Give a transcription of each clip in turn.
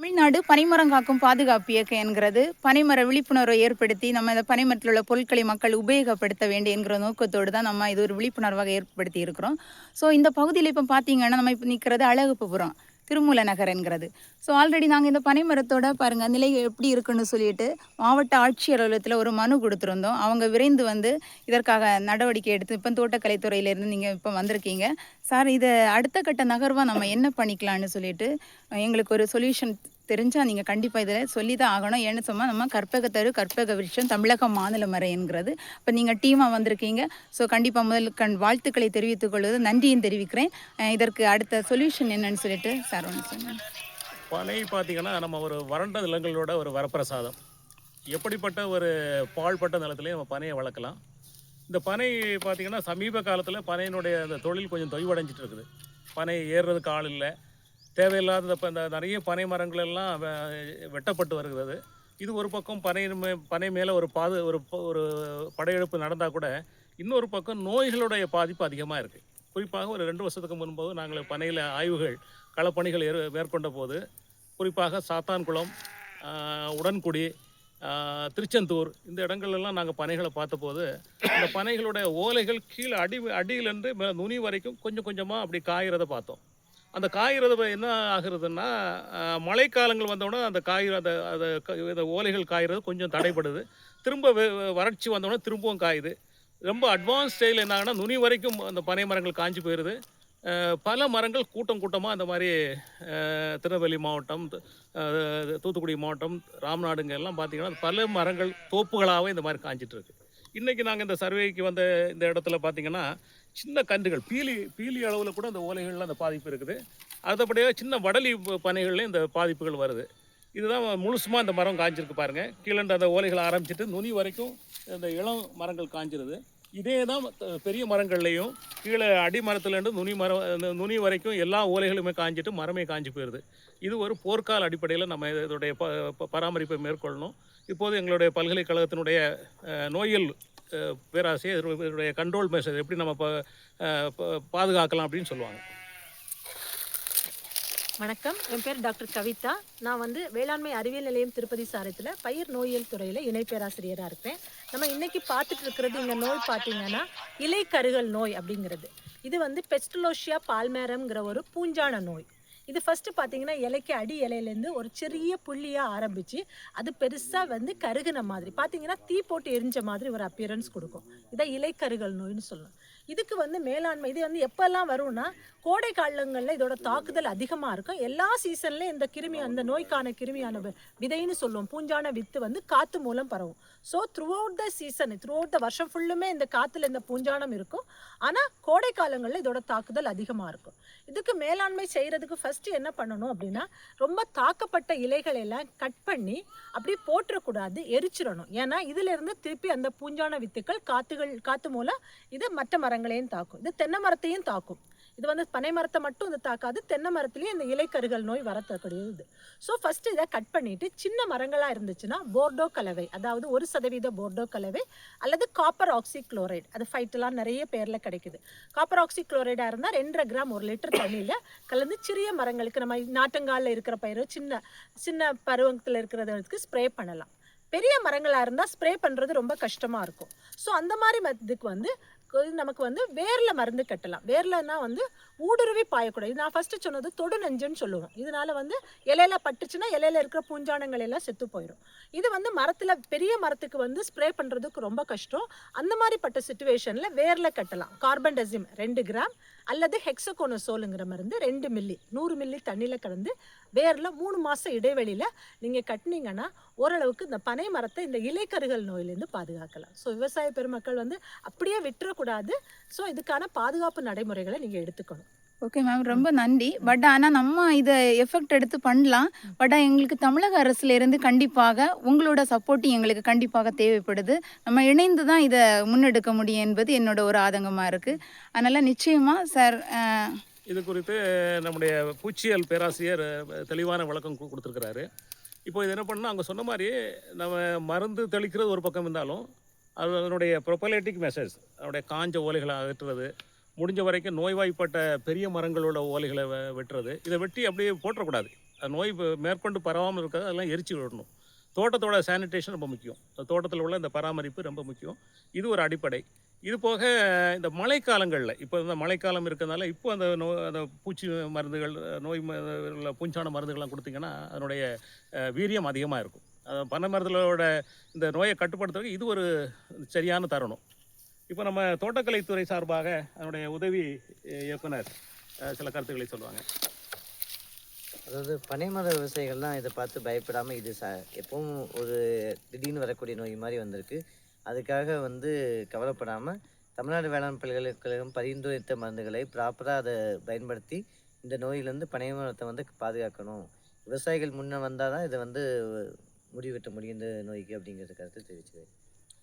தமிழ்நாடு பனைமரம் காக்கும் பாதுகாப்பு இயக்கம் என்கிறது. பனைமர விழிப்புணர்வை ஏற்படுத்தி நம்ம இந்த பனைமரத்தில் உள்ள பொருட்களை மக்கள் உபயோகப்படுத்த வேண்டும் என்கிற நோக்கத்தோடு தான் நம்ம இது ஒரு விழிப்புணர்வாக ஏற்படுத்தி இருக்கிறோம். ஸோ இந்த பகுதியில் இப்போ பார்த்தீங்கன்னா நம்ம இப்போ நிற்கிறது அழகுப்புபுரம் திருமூல நகரங்கிறது ஸோ ஆல்ரெடி நாங்கள் இந்த பனைமரத்தோட பாருங்கள் நிலை எப்படி இருக்குன்னு சொல்லிட்டு மாவட்ட ஆட்சியர் அலுவலகத்தில் ஒரு மனு கொடுத்துருந்தோம். அவங்க விரைந்து வந்து இதற்காக நடவடிக்கை எடுத்து இப்போ தோட்டக்கலைத்துறையிலேருந்து நீங்கள் இப்போ வந்திருக்கீங்க. சார் இதை அடுத்த கட்ட நகர்வாக நம்ம என்ன பண்ணிக்கலாம்னு சொல்லிட்டு எங்களுக்கு ஒரு சொல்யூஷன் தெரிஞ்சால் நீங்கள் கண்டிப்பாக இதில் சொல்லி தான் ஆகணும். ஏன்னு சொன்னால் நம்ம கற்பகத்தரு கற்பக விருட்சம் தமிழக மாநில மறைங்கிறது இப்போ நீங்கள் டீமாக வந்திருக்கீங்க. ஸோ கண்டிப்பாக முதல் கண் வாழ்த்துக்களை தெரிவித்துக் கொள்வது நன்றியும் தெரிவிக்கிறேன். இதற்கு அடுத்த சொல்யூஷன் என்னன்னு சொல்லிட்டு சார் ஒன்று சொன்னேன் பனை பார்த்தீங்கன்னா நம்ம ஒரு வறண்ட நிலங்களோட ஒரு வரப்பிரசாதம். எப்படிப்பட்ட ஒரு பாழ்பட்ட நிலத்துலேயும் நம்ம பனையை வளர்க்கலாம். இந்த பனை பார்த்தீங்கன்னா சமீப காலத்தில் பனையினுடைய அந்த தொழில் கொஞ்சம் தொய்வடைஞ்சிட்டு இருக்குது. பனை ஏறுறதுக்கு ஆள் இல்லை. தேவையில்லாத இப்போ இந்த நிறைய பனை மரங்கள் எல்லாம் வெ- வெட்டப்பட்டு வருகிறது. இது ஒரு பக்கம் பனை மே- பனை மேலே ஒரு பாது ஒரு ப- ஒரு படையெடுப்பு நடந்தால் கூட இன்னொரு பக்கம் நோய்களுடைய பாதிப்பு அதிகமாக இருக்குது குறிப்பாக ஒரு ரெண்டு வருஷத்துக்கு முன்போது நாங்கள் பனையில் ஆய்வுகள் களப்பணிகள் ஏறு- மேற்கொண்ட போது குறிப்பாக சாத்தான்குளம் உடன்குடி திருச்செந்தூர் இந்த இடங்கள்லாம் நாங்கள் பனைகளை பார்த்தபோது இந்த பனைகளுடைய ஓலைகள் கீழே அடி அடியிலேருந்து மேலே நுனி வரைக்கும் கொஞ்சம் கொஞ்சமாக அப்படி காய்கிறத பார்த்தோம். அந்த காய்கிறது என்ன ஆகுறதுன்னா மழைக்காலங்கள் வந்தோடனே அந்த காய் அந்த அந்த க- ஓலைகள் காய்கிறது கொஞ்சம் தடைப்படுது திரும்ப வெ- வறட்சி வந்தோடனே திரும்பவும் காயுது. ரொம்ப அட்வான்ஸ் ஸ்டைல் என்ன ஆகுனா நுனி வரைக்கும் அந்த பனை மரங்கள் காஞ்சி போயிடுது பல மரங்கள் கூட்டம் கூட்டமாக அந்த மாதிரி திருநெல்வேலி மாவட்டம் தூத்துக்குடி மாவட்டம் ராம்நாடுங்க எல்லாம் பார்த்தீங்கன்னா பல மரங்கள் தோப்புகளாகவே இந்த மாதிரி காஞ்சிட்டு இருக்கு. இன்றைக்கி நாங்கள் இந்த சர்வேக்கு வந்த இந்த இடத்துல பார்த்தீங்கன்னா சின்ன கன்றுகள் பீலி பீலி அளவில் கூட அந்த ஓலைகளில் அந்த பாதிப்பு இருக்குது. அடுத்தபடியாக சின்ன வடலி பனைகள்லேயும் இந்த பாதிப்புகள் வருது. இதுதான் முழுசுமாக இந்த மரம் காஞ்சிருக்கு பாருங்கள் கீழே அந்த ஓலைகள் ஆரம்பிச்சிட்டு நுனி வரைக்கும் இந்த இளம் மரங்கள் காஞ்சிருது. இதே தான் பெரிய மரங்கள்லையும் கீழே அடி மரத்துலேருந்து நுனி மரம் அந்த நுனி வரைக்கும் எல்லா ஓலைகளுமே காஞ்சிட்டு மரமே காஞ்சி போயிடுது இது ஒரு போர்க்கால அடிப்படையில் நம்ம இதோடைய ப ப- பராமரிப்பை மேற்கொள்ளணும். இப்போது எங்களுடைய பல்கலைக்கழகத்தினுடைய நோயல் பேராசிரியர் இதனுடைய- கண்ட்ரோல் மெஷர் எப்படி நம்ம பாதுகாக்கலாம் அப்படின்னு சொல்லுவாங்க. வணக்கம். என் பேர் டாக்டர் கவிதா. நான் வந்து வேளாண்மை அறிவியல் நிலையம் திருப்பதி சாரத்தில் பயிர் நோயியல் துறையில் இணை பேராசிரியராக இருக்கேன். நம்ம இன்றைக்கி பார்த்துட்டு இருக்கிறது இந்த நோய் பார்த்தீங்கன்னா கருகல் நோய் அப்படிங்கிறது. இது வந்து பெஸ்டலோஷியா பால்மேரம்ங்கிற ஒரு பூஞ்சான நோய். இது ஃபஸ்ட்டு பார்த்தீங்கன்னா இலைக்கு அடி இலையிலேருந்து ஒரு சிறிய புள்ளியாக ஆரம்பித்து அது பெருசாக வந்து கருகுன மாதிரி. பார்த்தீங்கன்னா தீ போட்டு எரிஞ்ச மாதிரி ஒரு அப்பியரன்ஸ் கொடுக்கும். இதை இலைக்கருகல் நோய்னு சொல்லலாம் இதுக்கு வந்து மேலாண்மை இது வந்து எப்போல்லாம் வரும்னா கோடை காலங்களில் இதோட தாக்குதல் அதிகமாக இருக்கும். எல்லா சீசன்லையும் இந்த கிருமி அந்த நோய்க்கான கிருமியான விதைன்னு சொல்லுவோம். பூஞ்சான வித்து வந்து காற்று மூலம் பரவும். So throughout the season throughout the வருஷம் ஃபுல்லுமே இந்த காற்றுல இந்த பூஞ்சானம் இருக்கும். ஆனால் கோடை காலங்களில் இதோட தாக்குதல் அதிகமாக இருக்கும். இதுக்கு மேலாண்மை செய்கிறதுக்கு ஃபஸ்ட்டு என்ன பண்ணணும் அப்படின்னா ரொம்ப தாக்கப்பட்ட இலைகளை எல்லாம் கட் பண்ணி அப்படி போட்டுறக்கூடாது எரிச்சிடணும். ஏன்னா இதிலிருந்து திருப்பி அந்த பூஞ்சான வித்துக்கள் காற்றுகள் காற்று மூலம் இது மற்ற மரங்களையும் தாக்கும். இது தென்னை மரத்தையும் தாக்கும். இது வந்து பனை மரத்தை மட்டும் இது தாக்காது தென்னை மரத்துலேயும் இந்த இலைக்கருகள் நோய் வரத்தக்கூடியது ஸோ ஃபஸ்ட்டு இதை கட் பண்ணிவிட்டு சின்ன மரங்களாக இருந்துச்சுன்னா போர்டோ கலவை அதாவது ஒரு சதவீத போர்டோ கலவை அல்லது காப்பர் ஆக்சி குளோரைடு அது ஃபைட்டெல்லாம் நிறைய பேரில் கிடைக்குது. காப்பர் ஆக்சி குளோரைடாக இருந்தால் ரெண்டரை கிராம் ஒரு லிட்டர் தண்ணியில் கலந்து சிறிய மரங்களுக்கு நம்ம நாட்டங்காலில் இருக்கிற பயிரோ சின்ன சின்ன பருவத்தில் இருக்கிறதுக்கு ஸ்ப்ரே பண்ணலாம். பெரிய மரங்களாக இருந்தால் ஸ்ப்ரே பண்ணுறது ரொம்ப கஷ்டமாக இருக்கும். ஸோ அந்த மாதிரி இதுக்கு வந்து இது நமக்கு வந்து வேரில் மருந்து கட்டலாம். வேர்லன்னா வந்து ஊடுருவி பாயக்கூடாது. நான் ஃபஸ்ட்டு சொன்னது தொடு நெஞ்சுன்னு சொல்லுவோம். இதனால வந்து இலையில பட்டுச்சுன்னா இலையில இருக்கிற பூஞ்சானங்கள் எல்லாம் செத்து போயிடும் இது வந்து மரத்தில் பெரிய மரத்துக்கு வந்து ஸ்ப்ரே பண்ணுறதுக்கு ரொம்ப கஷ்டம். அந்த மாதிரிப்பட்ட சுச்சுவேஷனில் வேரில் கட்டலாம். கார்பன் டெசிம் ரெண்டு கிராம் அல்லது ஹெக்ஸகோனசோலுங்கிற மருந்து ரெண்டு மில்லி நூறு மில்லி தண்ணியில் கலந்து வேரில் மூணு மாதம் இடைவெளியில் நீங்கள் கட்டினீங்கன்னா ஓரளவுக்கு இந்த பனை மரத்தை இந்த இலைக்கருகள் நோயிலேருந்து பாதுகாக்கலாம். ஸோ விவசாய பெருமக்கள் வந்து அப்படியே விட்டுறக்கூடாது. ஸோ இதுக்கான பாதுகாப்பு நடைமுறைகளை நீங்கள் எடுத்துக்கணும். ஓகே மேம் ரொம்ப நன்றி. பட் ஆனால் நம்ம இதை எஃபெக்ட் எடுத்து பண்ணலாம். பட் எங்களுக்கு தமிழக அரசுல இருந்து கண்டிப்பாக உங்களோட சப்போர்ட்டும் எங்களுக்கு கண்டிப்பாக தேவைப்படுது. நம்ம இணைந்து தான் இதை முன்னெடுக்க முடியும் என்பது என்னோட ஒரு ஆதங்கமாக இருக்குது அதனால் நிச்சயமாக சார் இது குறித்து நம்முடைய பூச்சியல் பேராசிரியர் தெளிவான விளக்கம் கொடுத்திருக்கிறாரு. இப்போ இது என்ன பண்ணால் அவங்க சொன்ன மாதிரி நம்ம மருந்து தெளிக்கிறது ஒரு பக்கம் இருந்தாலும் அது அதனுடைய ப்ரொபலேட்டிக் மெசேஜ் அதனுடைய காஞ்ச ஓலைகளை அகற்றுறது முடிஞ்ச வரைக்கும் நோய்வாய்ப்பட்ட பெரிய மரங்களோட ஓலைகளை வெட்டுறது. இதை வெட்டி அப்படியே போட்டுறக்கூடாது நோய் மேற்கொண்டு பரவாமல் இருக்கிறது அதெல்லாம் எரிச்சு விடணும். தோட்டத்தோட சானிடேஷன் ரொம்ப முக்கியம். தோட்டத்தில் உள்ள இந்த பராமரிப்பு ரொம்ப முக்கியம். இது ஒரு அடிப்படை. இது போக இந்த மழைக்காலங்களில் இப்போ இந்த மழைக்காலம் இருக்கிறதுனால இப்போ அந்த நோ அந்த பூச்சி மருந்துகள் நோய் உள்ள பூஞ்சான மருந்துகள்லாம் கொடுத்தீங்கன்னா அதனுடைய வீரியம் அதிகமாக இருக்கும். பனை மருந்துகளோட இந்த நோயை கட்டுப்படுத்துறதுக்கு இது ஒரு சரியான தருணம். இப்போ நம்ம தோட்டக்கலைத்துறை சார்பாக அதனுடைய உதவி இயக்குனர் சில கருத்துக்களை சொல்லுவாங்க. அதாவது பனைமர விவசாயிகள்லாம் இதை பார்த்து பயப்படாமல் இது ச எப்பவும் ஒரு திடீர்னு வரக்கூடிய நோய் மாதிரி வந்திருக்கு. அதுக்காக வந்து கவலைப்படாமல் தமிழ்நாடு வேளாண் பல்கலைக்கழகம் பரிந்துரைத்த மருந்துகளை ப்ராப்பராக அதை பயன்படுத்தி இந்த நோயிலேருந்து பனை மரத்தை வந்து பாதுகாக்கணும். விவசாயிகள் முன்னே வந்தால் தான் இதை வந்து முடிவெட்ட முடியும் இந்த நோய்க்கு அப்படிங்கிற கருத்து தெரிவிச்சது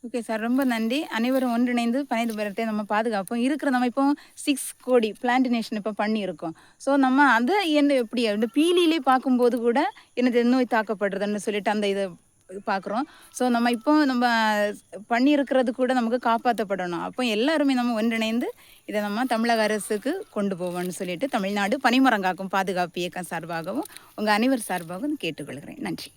ஓகே சார் ரொம்ப நன்றி. அனைவரும் ஒன்றிணைந்து பனைது மரத்தை நம்ம பாதுகாப்போம். இருக்கிற நம்ம இப்போ சிக்ஸ் கோடி பிளான்டினேஷன் இப்போ பண்ணியிருக்கோம். ஸோ நம்ம அதை என்ன எப்படி அந்த பீலியிலே பார்க்கும்போது கூட என்னது நோய் தாக்கப்படுறதுன்னு சொல்லிட்டு அந்த இதை பார்க்குறோம். ஸோ நம்ம இப்போ நம்ம பண்ணியிருக்கிறது கூட நமக்கு காப்பாற்றப்படணும். அப்போ எல்லாருமே நம்ம ஒன்றிணைந்து இதை நம்ம தமிழக அரசுக்கு கொண்டு போவோம்னு சொல்லிட்டு தமிழ்நாடு பனிமரங்காக்கும் பாதுகாப்பு இயக்கம் சார்பாகவும் உங்கள் அனைவர் சார்பாகவும் கேட்டுக்கொள்கிறேன். நன்றி.